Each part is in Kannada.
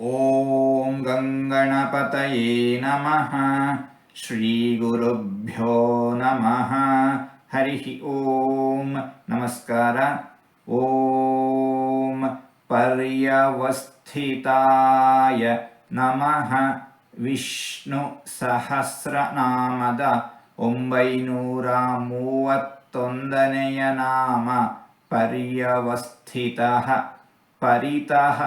ॐ गङ्गणपतये नमः श्रीगुरुभ्यो नमः हरिः ॐ नमस्कार ॐ पर्यवस्थिताय ನಮಃ ವಿಷ್ಣು ಸಹಸ್ರನಾಮದ ಒಂಬೈನೂರ ಮೂವತ್ತೊಂದನೆಯ ನಾಮ ಪರ್ಯವಸ್ಥಿತ ಪರಿತಃ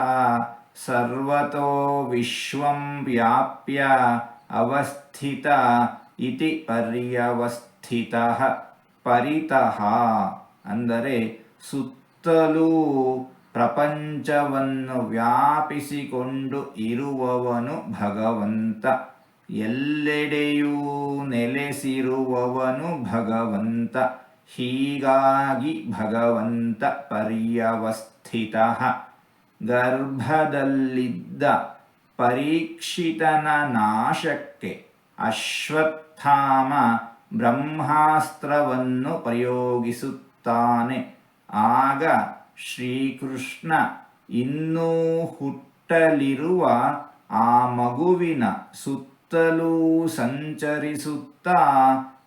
ಸರ್ವತೋ ವಿಶ್ವಂ ವ್ಯಾಪ್ಯ ಅವಸ್ಥಿತ ಇತಿ ಪರ್ಯವಸ್ಥಿತ ಪರಿತಃ ಅಂದರೆ ಸುತ್ತಲೂ ಪ್ರಪಂಚವನ್ನು ವ್ಯಾಪಿಸಿಕೊಂಡು ಇರುವವನು ಭಗವಂತ, ಎಲ್ಲೆಡೆಯೂ ನೆಲೆಸಿರುವವನು ಭಗವಂತ, ಹೀಗಾಗಿ ಭಗವಂತ ಪರ್ಯವಸ್ಥಿತ. ಗರ್ಭದಲ್ಲಿದ್ದ ಪರೀಕ್ಷಿತನ ನಾಶಕ್ಕೆ ಅಶ್ವತ್ಥಾಮ ಬ್ರಹ್ಮಾಸ್ತ್ರವನ್ನು ಪ್ರಯೋಗಿಸುತ್ತಾನೆ. ಆಗ ಶ್ರೀಕೃಷ್ಣ ಇನ್ನೂ ಹುಟ್ಟಲಿರುವ ಆ ಮಗುವಿನ ಸುತ್ತಲೂ ಸಂಚರಿಸುತ್ತಾ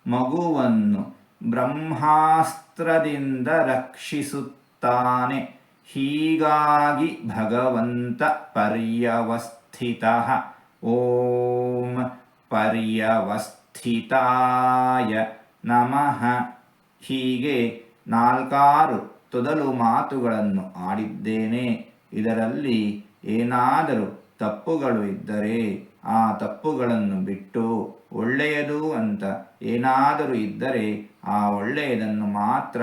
ಮಗುವನ್ನು ಬ್ರಹ್ಮಾಸ್ತ್ರದಿಂದ ರಕ್ಷಿಸುತ್ತಾನೆ. ಹೀಗಾಗಿ ಭಗವಂತ ಪರ್ಯವಸ್ಥಿತ. ಓಂ ಪರ್ಯವಸ್ಥಿತಾಯ ನಮಃ. ಹೀಗೆ ನಾಲ್ಕಾರು ತೊದಲು ಮಾತುಗಳನ್ನು ಆಡಿದ್ದೇನೆ. ಇದರಲ್ಲಿ ಏನಾದರೂ ತಪ್ಪುಗಳು ಇದ್ದರೆ ಆ ತಪ್ಪುಗಳನ್ನು ಬಿಟ್ಟು ಒಳ್ಳೆಯದು ಅಂತ ಏನಾದರೂ ಇದ್ದರೆ ಆ ಒಳ್ಳೆಯದನ್ನು ಮಾತ್ರ